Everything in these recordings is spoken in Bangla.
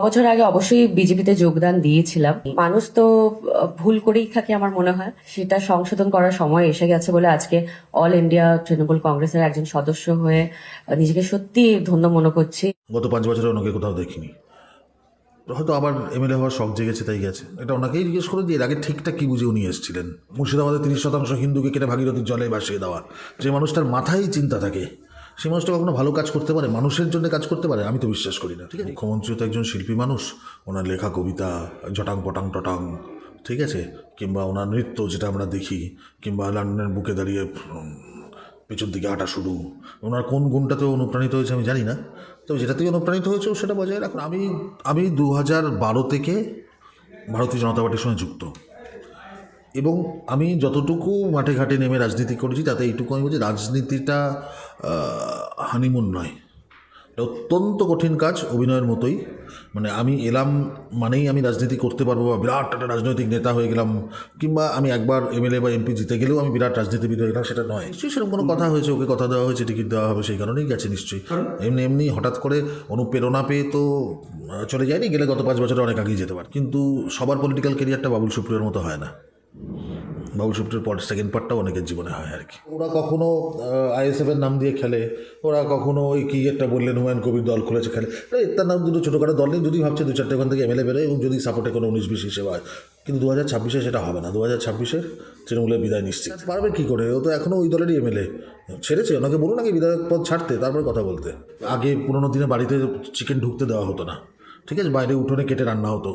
বছর আগে অবশ্যই বিজেপিতে যোগদান দিয়েছিলাম। মানুষ তো ভুল করেই থাকে আমার মনে হয়। সেটা সংশোধন করার সময় এসে গেছে বলে আজকে অল ইন্ডিয়া তৃণমূল কংগ্রেসের একজন সদস্য হয়ে নিজেকে সত্যি ধন্য মনে করছি। গত পাঁচ বছরে ওনাকে কোথাও দেখিনি। হয়তো আবার এমএলএ হওয়ার শখ জেগেছে, তাই গেছে। এটা ওনাকেই জিজ্ঞেস করে যে এর আগে ঠিকঠাক কী বুঝে উনি এসেছিলেন। মুর্শিদাবাদে তিরিশ শতাংশ হিন্দুকে কেটে ভাগীরথীর জলে ভাসিয়ে দেওয়া। যে মানুষটার মাথায় চিন্তা থাকে। সেই মানুষটা কখনো ভালো কাজ করতে পারে মানুষের জন্য কাজ করতে পারে আমি তো বিশ্বাস করি না ঠিক আছে। মুখ্যমন্ত্রী তো একজন শিল্পী মানুষ ওনার লেখা কবিতা জটাং পটাং টটাং ঠিক আছে? কিংবা ওনার নৃত্য যেটা আমরা দেখি কিংবা লন্ডনের বুকে দাঁড়িয়ে পেছন দিকে হাঁটা শুরু ওনার কোন গুণটাতে অনুপ্রাণিত হয়েছে আমি জানি না তবে যেটা থেকে অনুপ্রাণিত হয়েছে ও সেটা বজায় রাখুন। আমি আমি দু হাজার বারো থেকে ভারতীয় জনতা পার্টির সঙ্গে যুক্ত। এবং আমি যতটুকু মাঠে ঘাটে নেমে রাজনীতি করেছি তাতে এইটুকু আমি বলছি রাজনীতিটা হানিমুন নয়। এটা অত্যন্ত কঠিন কাজ অভিনয়ের মতোই। মানে আমি এলাম মানেই আমি রাজনীতি করতে পারব বা বিরাট একটা রাজনৈতিক নেতা হয়ে গেলাম কিংবা আমি একবার এমএলএ বা এমপি জিতে গেলেও আমি বিরাট রাজনীতিবিদ হয়ে গেলাম সেটা নয়। নিশ্চয়ই সেরকম কোনো কথা হয়েছে ওকে কথা দেওয়া হয়েছে টিকিট দেওয়া হবে সেই কারণেই গেছে নিশ্চয়ই। এমনি এমনি হঠাৎ করে অনুপ্রেরণা পেয়ে তো চলে যায়নি গেলে গত পাঁচ বছরে অনেক আগেই যেতে পারে। কিন্তু সবার পলিটিক্যাল কেরিয়ারটা বাবুল সুপ্রিয়র মতো হয় না। বাবুল সুপ্রিয়র পর সেকেন্ড পার্টটাও অনেকের জীবনে হয় আর কি। ওরা কখনো আইএসএফের নাম দিয়ে খেলে, ওরা কখনো ওই কি একটা বললেন, হুমায়ুন কবির দল খুলেছে খেলে। তার নাম দুটো ছোটোখাটো দল নেই, যদি ভাবছে দু চারটে ওখান থেকে এমএলএ বেরোয় এবং যদি সাপোর্টে কোনো উনিশ বিশ হিসেবে হয়। কিন্তু দু হাজার ছাব্বিশে সেটা হবে না। দু হাজার ছাব্বিশে তৃণমূলের বিদায় নিশ্চিত। পারবে কী করে? ও তো এখনও ওই দলেরই এমএলএ ছেড়েছে, ওনাকে বলুন নাকি বিধায়ক পদ ছাড়তে, তারপরে কথা বলতে। আগে পুরোনো দিনে বাড়িতে চিকেন ঢুকতে দেওয়া হতো না। ঠিক আছে, বাইরে উঠোনে কেটে রান্না হতো।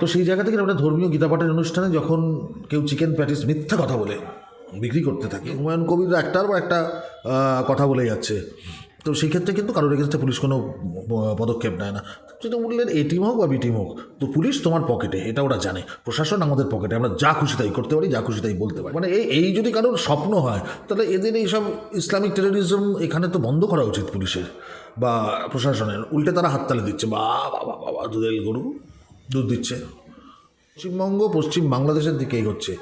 তো সেই জায়গা থেকে একটা ধর্মীয় গীতাপাঠের অনুষ্ঠানে যখন কেউ চিকেন প্যাটিস মিথ্যা কথা বলে, বিক্রি করতে থাকে, হুমায়ুন কবির একটার পর একটা কথা বলে যাচ্ছে। তো সেই ক্ষেত্রে কিন্তু কারোর এগেনস্টে পুলিশ কোনো পদক্ষেপ নেয় না। সেটা বললেন এ টিম হোক বা বি টিম হোক, তো পুলিশ তোমার পকেটে, এটা ওরা জানে। প্রশাসন আমাদের পকেটে, আমরা যা খুশি তাই করতে পারি, যা খুশি তাই বলতে পারি। মানে এই এই যদি কারোর স্বপ্ন হয়, তাহলে এদের এইসব ইসলামিক টেরোরিজম এখানে তো বন্ধ করা উচিত পুলিশের বা প্রশাসনের। উল্টে তারা হাততালি দিচ্ছে বা বাবা বাবা দুধেল গরু। দুধ দিচ্ছে। পশ্চিমবঙ্গ পশ্চিম বাংলাদেশের দিকে এগোচ্ছে।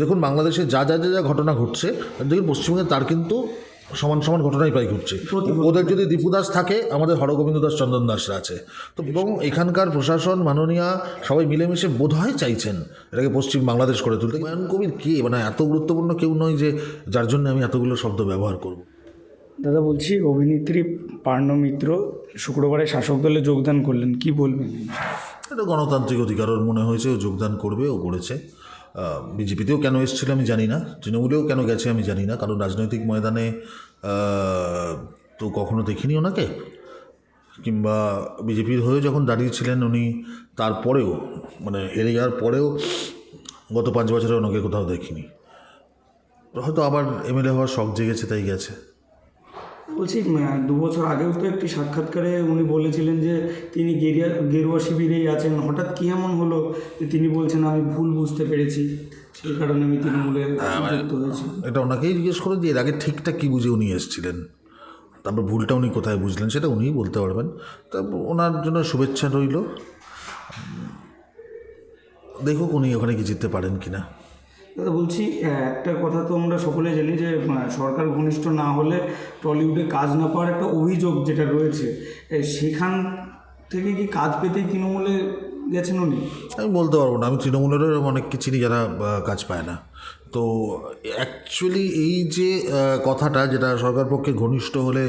দেখুন বাংলাদেশে যা যা যা যা ঘটনা ঘটছে দেখুন পশ্চিমবঙ্গে তার কিন্তু সমান সমান ঘটনাই প্রায় ঘটছে। ওদের যদি দীপু দাস থাকে আমাদের হরগোবিন্দ দাস চন্দন দাসরা আছে। তো এবং এখানকার প্রশাসন মাননীয়া সবাই মিলেমিশে বোধহয় চাইছেন এটাকে পশ্চিম বাংলাদেশ করে তুলতে। হুমায়ুন কবির কে? মানে এত গুরুত্বপূর্ণ কেউ নয় যে যার জন্য আমি এতগুলো শব্দ ব্যবহার করব। দাদা বলছি অভিনেত্রী পার্ণ মিত্র শুক্রবারে শাসক দলে যোগদান করলেন। কি বলবেন? এটা গণতান্ত্রিক অধিকার ওর মনে হয়েছে, ও যোগদান করবে, ও করেছে। বিজেপিতেও কেন এসেছিল আমি জানি না, তৃণমূলেও কেন গেছে আমি জানি না, কারণ রাজনৈতিক ময়দানে তো কখনো দেখিনি ওনাকে। কিংবা বিজেপির হয়েও যখন দাঁড়িয়েছিলেন উনি, তারপরেও মানে হেরে যাওয়ার পরেও গত পাঁচ বছরে ওনাকে কোথাও দেখিনি। হয়তো আবার এমএলএ হওয়ার শখ জেগেছে, তাই গেছে। বলছি দু বছর আগেও তো একটি সাক্ষাৎকারে উনি বলেছিলেন যে তিনি গেরিয়া গেরুয়া শিবিরেই আছেন। হঠাৎ কী এমন হলো যে তিনি বলছেন আমি ভুল বুঝতে পেরেছি সেই কারণে আমি তৃণমূলে যুক্ত হয়েছি। এটা ওনাকেই জিজ্ঞেস করে যে এর আগে ঠিকঠাক কী বুঝে উনি এসেছিলেন? তারপর ভুলটা উনি কোথায় বুঝলেন সেটা উনিই বলতে পারবেন। তা ওনার জন্য শুভেচ্ছা রইল। দেখুক উনি ওখানে কি জিততে পারেন কি না দাদা, বলছি একটা কথা তো আমরা সকলে জানি যে সরকার ঘনিষ্ঠ না হলে টলিউডে কাজ না পাওয়ার একটা অভিযোগ যেটা রয়েছে সেখান থেকে কি কাজ পেতেই তৃণমূলে গেছেন উনি? আমি বলতে পারব না, আমি তৃণমূলেরও অনেককে চিনি যারা কাজ পায় না। তো অ্যাকচুয়ালি এই যে কথাটা যেটা সরকার পক্ষে ঘনিষ্ঠ হলে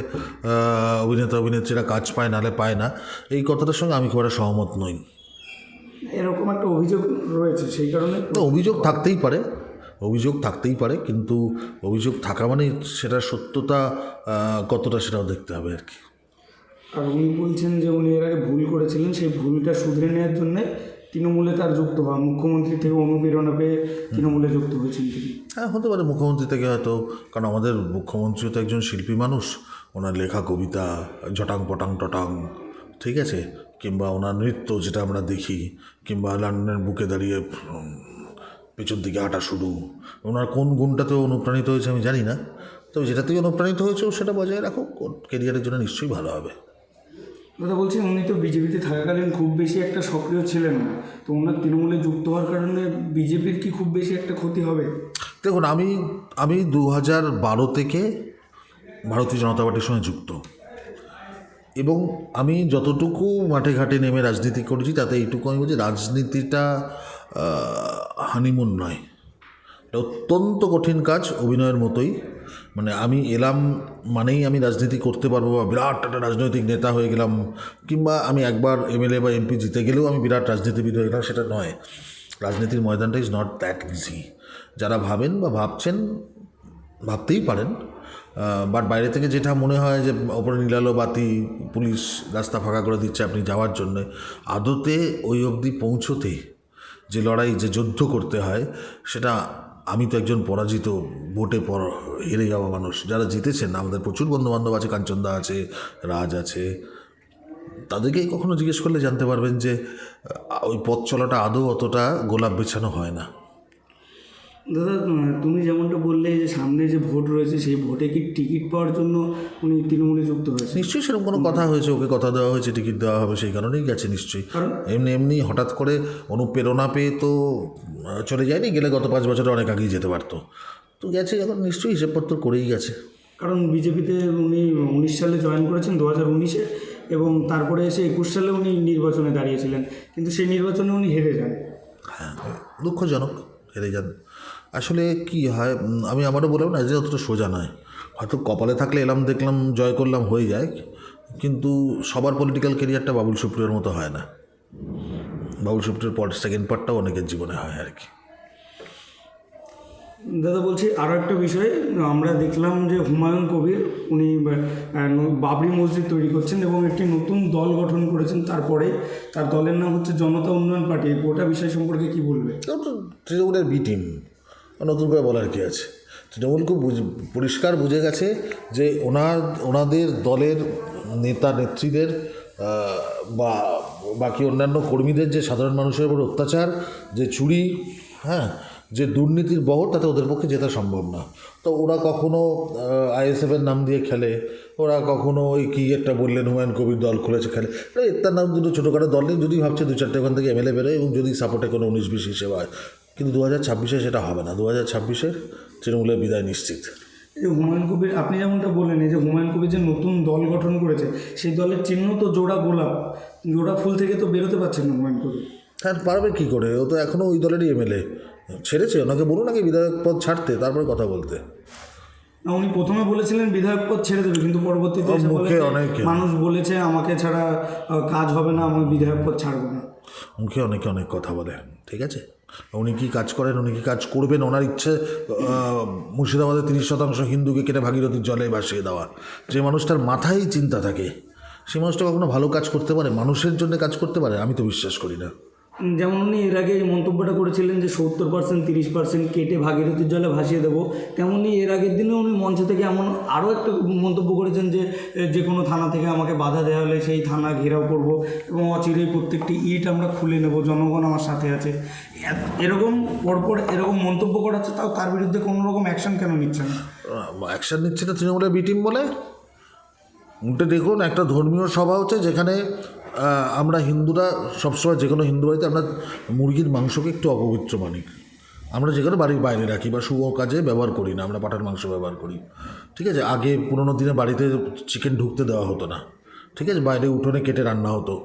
অভিনেতা, অভিনেত্রীরা কাজ পায় নাহলে পায় না, এই কথাটার সঙ্গে আমি খুব একটা সহমত নই। এরকম একটা অভিযোগ রয়েছে সেই কারণে অভিযোগ থাকতেই পারে অভিযোগ থাকতেই পারে কিন্তু অভিযোগ থাকা মানে সেটার সত্যতা কতটা সেটাও দেখতে হবে আর কি। আর উনি বলছেন যে উনি এর আগে ভুল করেছিলেন সেই ভুলটা শুধরে নেওয়ার জন্যে তৃণমূলে তার যুক্ত হওয়া মুখ্যমন্ত্রী থেকে অনুপ্রেরণা পেয়ে তৃণমূলে যুক্ত হয়েছেন তিনি। হ্যাঁ হতে পারে মুখ্যমন্ত্রী থেকে হয়তো কারণ আমাদের মুখ্যমন্ত্রী তো একজন শিল্পী মানুষ ওনার লেখা কবিতা জটাং পটাং টটাং ঠিক আছে? কিংবা ওনার নৃত্য যেটা আমরা দেখি কিংবা লন্ডনের বুকে দাঁড়িয়ে পেছন দিকে হাঁটা শুরু। ওনার কোন গুণটাতেও অনুপ্রাণিত হয়েছে আমি জানি না তবে যেটা থেকে অনুপ্রাণিত হয়েছে ও সেটা বজায় রাখো কেরিয়ারের জন্য নিশ্চয়ই ভালো হবে। দাদা বলছি উনি তো বিজেপিতে থাকাকালীন খুব বেশি একটা সক্রিয় ছিলেন। না তো ওনার তৃণমূলে যুক্ত হওয়ার কারণে বিজেপির কি খুব বেশি একটা ক্ষতি হবে? দেখুন আমি আমি দু হাজার বারো থেকে ভারতীয় জনতা পার্টির সঙ্গে যুক্ত। এবং আমি যতটুকু মাঠে ঘাটে নেমে রাজনীতি করেছি, তাতে এইটুকু আমি বলছি রাজনীতিটা হানিমুন নয়। এটা অত্যন্ত কঠিন কাজ অভিনয়ের মতোই। মানে আমি এলাম মানেই আমি রাজনীতি করতে পারব বা বিরাট একটা রাজনৈতিক নেতা হয়ে গেলাম, কিংবা আমি একবার এমএলএ বা এমপি জিতে গেলেও আমি বিরাট রাজনীতিবিদ হয়ে গেলাম, সেটা নয়। রাজনীতির ময়দানটা ইজ নট দ্যাট ইজি যারা ভাবেন বা ভাবছেন, ভাবতেই পারেন বাট বাইরে থেকে যেটা মনে হয় যে ওপরে নীলালো বাতি পুলিশ রাস্তা ফাঁকা করে দিচ্ছে আপনি যাওয়ার জন্য, আদতে ওই অবধি পৌঁছতে যে লড়াই, যে যুদ্ধ করতে হয়, সেটা আমি তো একজন পরাজিত ভোটে পর হেরে যাওয়া মানুষ। যারা জিতেছেন, আমাদের প্রচুর বন্ধুবান্ধব আছে, কাঞ্চনদা আছে, রাজ আছে, তাদেরকেই কখনো জিজ্ঞেস করলে জানতে পারবেন যে ওই পথ চলাটা আদৌ অতটা গোলাপ বেছানো হয় না। দাদা তুমি যেমনটা সেই ভোটে কি টিকিট পাওয়ার জন্য উনি তৃণমূলে যুক্ত হয়েছে নিশ্চয়ই সেরকম কোনো কথা হয়েছে ওকে কথা দেওয়া হয়েছে টিকিট দেওয়া হবে সেই কারণেই গেছে নিশ্চয়ই। কারণ? এমনি এমনি হঠাৎ করে অনুপ্রেরণা পেয়ে তো চলে যায়নি গেলে গত পাঁচ বছরে অনেক আগেই যেতে পারতো। তো গেছে এখন নিশ্চয়ই হিসেবপত্র করেই গেছে। কারণ বিজেপিতে উনি উনিশ সালে জয়েন করেছেন দু হাজার উনিশে এবং তারপরে এসে একুশ সালে উনি নির্বাচনে দাঁড়িয়েছিলেন। কিন্তু সেই নির্বাচনে উনি হেরে যান। হ্যাঁ দুঃখজনক হেরে যান। আসলে কি হয় আমি আমারও বললাম না যে অতটা সোজা নয়। হয়তো কপালে থাকলে এলাম দেখলাম জয় করলাম হয়ে যায়। কিন্তু সবার পলিটিক্যাল কেরিয়ারটা বাবুল সুপ্রিয়র মতো হয় না। বাবুল সুপ্রিয়র পর সেকেন্ড পার্টটাও অনেকের জীবনে হয় আর কি। দাদা বলছি আরও একটা বিষয়। আমরা দেখলাম যে হুমায়ুন কবির উনি বাবরি মসজিদ তৈরি করছেন এবং একটি নতুন দল গঠন করেছেন তারপরে। তার দলের নাম হচ্ছে জনতা উন্নয়ন পার্টি। গোটা বিষয় সম্পর্কে কি বলবে? তো তৃণমূলের বি টিম নতুন করে বলার কি আছে? তৃণমূল খুব পরিষ্কার বুঝে গেছে যে ওনার, ওনাদের দলের নেতা নেত্রীদের বা বাকি অন্যান্য কর্মীদের যে সাধারণ মানুষের উপর অত্যাচার, যে চুরি হ্যাঁ যে দুর্নীতির বহর, তাতে ওদের পক্ষে জেতা সম্ভব না। তো ওরা কখনো আইএসএফের নাম দিয়ে খেলে, ওরা কখনো ওই কী একটা বললেন হুমায়ুন কবির দল খুলেছে খেলে। এর নাম দুটো ছোটোখাটো দল নেই, যদি ভাবছে দু চারটে ওখান থেকে এমএলএ বেরোয় এবং যদি সাপোর্টে কোনো উনিশ বিশ হিসেবে হয়। কিন্তু দু হাজার ছাব্বিশে সেটা হবে না। দু হাজার ছাব্বিশে তৃণমূলের বিদায় নিশ্চিত। এই যে হুমায়ুন কবির আপনি যেমনটা বললেন এই যে হুমায়ুন কবির যে নতুন দল গঠন করেছে সেই দলের চিহ্ন তো জোড়া গোলাপ। জোড়া ফুল থেকে তো বেরোতে পারছেন না হুমায়ুন কবির। হ্যাঁ পারবে কী করে? ও তো এখনও ওই দলেরই এমএলএ। ছেড়েছে ওনাকে বলুন আগে বিধায়ক পদ ছাড়তে তারপরে কথা বলতে। না উনি প্রথমে বলেছিলেন বিধায়ক পদ ছেড়ে দেবে কিন্তু পরবর্তীতে মানুষ বলেছে আমাকে ছাড়া কাজ হবে না আমি বিধায়ক পদ ছাড়বো না। মুখে অনেকে অনেক কথা বলে ঠিক আছে? উনি কি কাজ করেন, উনি কি কাজ করবেন? ওনার ইচ্ছে মুর্শিদাবাদে তিরিশ শতাংশ হিন্দুকে কেটে ভাগীরথীর জলে ভাসিয়ে দেওয়া। যে মানুষটার মাথায় চিন্তা থাকে, সে মানুষটা কখনো ভালো কাজ করতে পারে, মানুষের জন্য কাজ করতে পারে? আমি তো বিশ্বাস করি না। যেমন উনি এর আগে এই মন্তব্যটা করেছিলেন যে সত্তর পার্সেন্ট তিরিশ পার্সেন্ট কেটে ভাগীরথীর জলে ভাসিয়ে দেবো তেমনি এর আগের দিনে উনি মঞ্চ থেকে এমন আরও একটা মন্তব্য করেছেন যে যে কোনো থানা থেকে আমাকে বাধা দেওয়া হলে সেই থানা ঘেরাও করব এবং অচিরেই প্রত্যেকটি ইট আমরা খুলে নেব, জনগণ আমার সাথে আছে। এরকম পরপর এরকম মন্তব্য করাচ্ছে তাও তার বিরুদ্ধে কোনো রকম অ্যাকশন কেন নিচ্ছে না? অ্যাকশন নিচ্ছে না তৃণমূলের বি টিম বলে? উল্টে দেখুন, একটা ধর্মীয় সভা হচ্ছে যেখানে আমরা হিন্দুরা সবসময় যে কোনো হিন্দু বাড়িতে আমরা মুরগির মাংসকে একটু অপবিত্র মানি। আমরা যে কোনো বাড়ির বাইরে রাখি বা শুভ কাজে ব্যবহার করি না, আমরা পাটার মাংস ব্যবহার করি। ঠিক আছে, আগে পুরোনো দিনে বাড়িতে চিকেন ঢুকতে দেওয়া হতো না। ঠিক আছে, বাইরে উঠোনে কেটে রান্না হতো।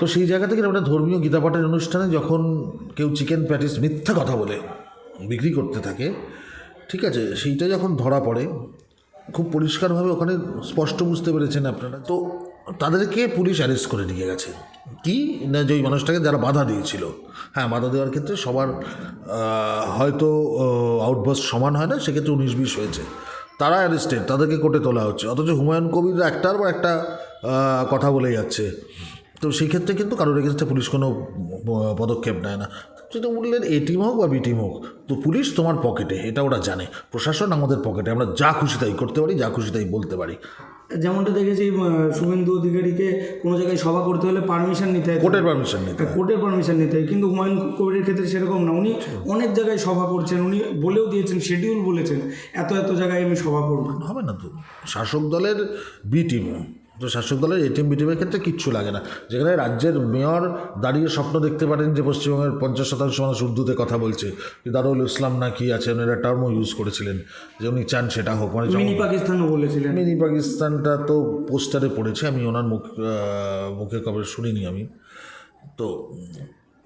তো সেই জায়গা থেকে একটা ধর্মীয় গীতাপাঠের অনুষ্ঠানে যখন কেউ চিকেন প্যাটিস মিথ্যা কথা বলে, বিক্রি করতে থাকে, ঠিক আছে, সেইটা যখন ধরা পড়ে, খুব পরিষ্কারভাবে ওখানে স্পষ্ট বুঝতে পেরেছেন আপনারা। তো তাদেরকে পুলিশ অ্যারেস্ট করে নিয়ে গেছে। কি? না, যে ওই মানুষটাকে যারা বাধা দিয়েছিল। হ্যাঁ বাধা দেওয়ার ক্ষেত্রে সবার হয়তো আউটবাস্ট সমান হয় না, সেক্ষেত্রে উনিশ বিশ হয়েছে। তারা অ্যারেস্টেড তাদেরকে কোর্টে তোলা হচ্ছে। অথচ হুমায়ুন কবির একটার পর একটা কথা বলে যাচ্ছে। তো সেই ক্ষেত্রে কিন্তু কারোর এগেনস্টে পুলিশ কোনো পদক্ষেপ নেয় না। তৃণমূলের এ টিম হোক বা বি টিম হোক, তো পুলিশ তোমার পকেটে এটা ওরা জানে। প্রশাসন আমাদের পকেটে আমরা যা খুশি তাই করতে পারি, যা খুশি তাই বলতে পারি। যেমনটা দেখেছি শুভেন্দু অধিকারীকে কোনো জায়গায় সভা করতে হলে পারমিশন নিতে হয়। কোর্টের পারমিশন নিতে হয়। কোর্টের পারমিশন নিতে হয়। কিন্তু হুমায়ুন কবিরের ক্ষেত্রে সেরকম না। উনি অনেক জায়গায় সভা করছেন উনি বলেও দিয়েছেন শেডিউল বলেছেন এত এত জায়গায় আমি সভা করব হবে না তো। শাসক দলের বি টিম তো শাসক দলের এটিএম বিটিএমের ক্ষেত্রে কিচ্ছু লাগে না। যেখানে রাজ্যের মেয়র দাঁড়িয়ে স্বপ্ন দেখতে পারেন যে পশ্চিমবঙ্গের পঞ্চাশ শতাংশ মানুষ উর্দুতে কথা বলছে। যে দারুল ইসলাম না কি আছে উনি একটা টার্মও ইউজ করেছিলেন যে উনি চান সেটা হোক। মানে মিনি পাকিস্তানও বলেছিলেন। মিনি পাকিস্তানটা তো পোস্টারে পড়েছে আমি ওনার মুখ মুখে কবে শুনিনি আমি। তো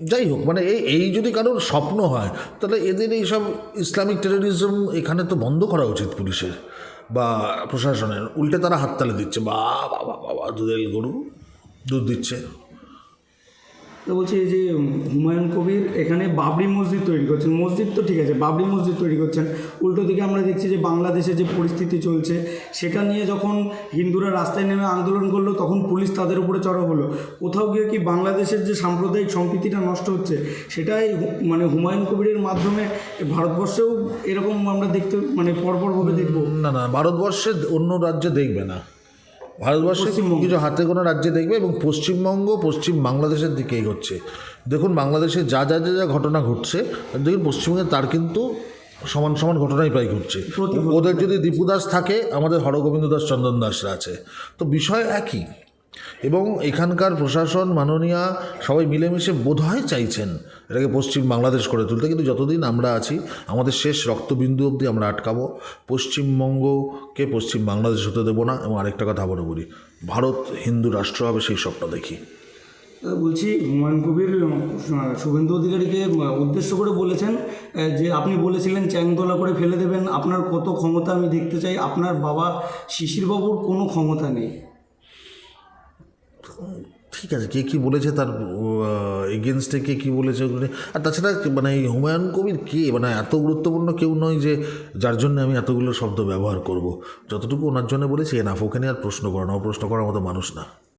যাই হোক মানে এই এই যদি কারোর স্বপ্ন হয় তাহলে এদের এইসব ইসলামিক টেরোরিজম এখানে তো বন্ধ করা উচিত পুলিশের। বা প্রশাসনের উল্টে তারা হাততালি দিচ্ছে। বা বা বা বা দুধেল গরু দুধ দিচ্ছে। তো বলছি এই যে হুমায়ুন কবির এখানে বাবরি মসজিদ তৈরি করছেন। মসজিদ তো ঠিক আছে, বাবরি মসজিদ তৈরি করছেন। উল্টো দিকে আমরা দেখছি যে বাংলাদেশে যে পরিস্থিতি চলছে, সেটা নিয়ে যখন হিন্দুরা রাস্তায় নেমে আন্দোলন করল, তখন পুলিশ তাদের উপরে চড়া হলো। কোথাও গিয়ে কি বাংলাদেশের যে সাম্প্রদায়িক সম্প্রীতিটা নষ্ট হচ্ছে, সেটাই মানে হুমায়ুন কবিরের মাধ্যমে ভারতবর্ষেও এরকম আমরা দেখতে মানে পরপরভাবে দেখব। না না, ভারতবর্ষে অন্য রাজ্যে দেখবে না। ভারতবর্ষে। কিছু হাতে কোনো রাজ্যে দেখবে এবং পশ্চিমবঙ্গ পশ্চিম বাংলাদেশের দিকে এগোচ্ছে। দেখুন বাংলাদেশে যা যা যা যা ঘটনা ঘটছে দেখুন পশ্চিমবঙ্গে তার কিন্তু সমান সমান ঘটনাই প্রায় ঘটছে। ওদের যদি দীপু দাস থাকে আমাদের হরগোবিন্দ দাস চন্দন দাসরা আছে। তো বিষয় একই এবং এখানকার প্রশাসন, মাননীয়া সবাই মিলেমিশে বোধহয় চাইছেন এটাকে পশ্চিম বাংলাদেশ করে তুলতে। কিন্তু যতদিন আমরা আছি, আমাদের শেষ রক্তবিন্দু অবধি আমরা আটকাবো। পশ্চিমবঙ্গকে পশ্চিম বাংলাদেশ হতে দেবো না এবং আরেকটা কথা আবারও বলি, ভারত হিন্দু রাষ্ট্র হবে সেই স্বপ্ন দেখি। বলছি, হুমায়ুন কবির শুভেন্দু অধিকারীকে উদ্দেশ্য করে বলেছেন যে আপনি বলেছিলেন চ্যাংদোলা করে ফেলে দেবেন, আপনার কত ক্ষমতা আমি দেখতে চাই, আপনার বাবা শিশিরবাবুর কোনো ক্ষমতা নেই। ঠিক আছে, কে কী বলেছে তার এগেনস্টে কে কী বলেছে আর তাছাড়া মানে এই হুমায়ুন কবির কে? মানে এত গুরুত্বপূর্ণ কেউ নয় যে, যার জন্য আমি এতগুলো শব্দ ব্যবহার করব। যতটুকু ওনার জন্য বলেছি, এনাফ ওখানে আর প্রশ্ন করা না প্রশ্ন করার মতো মানুষ না।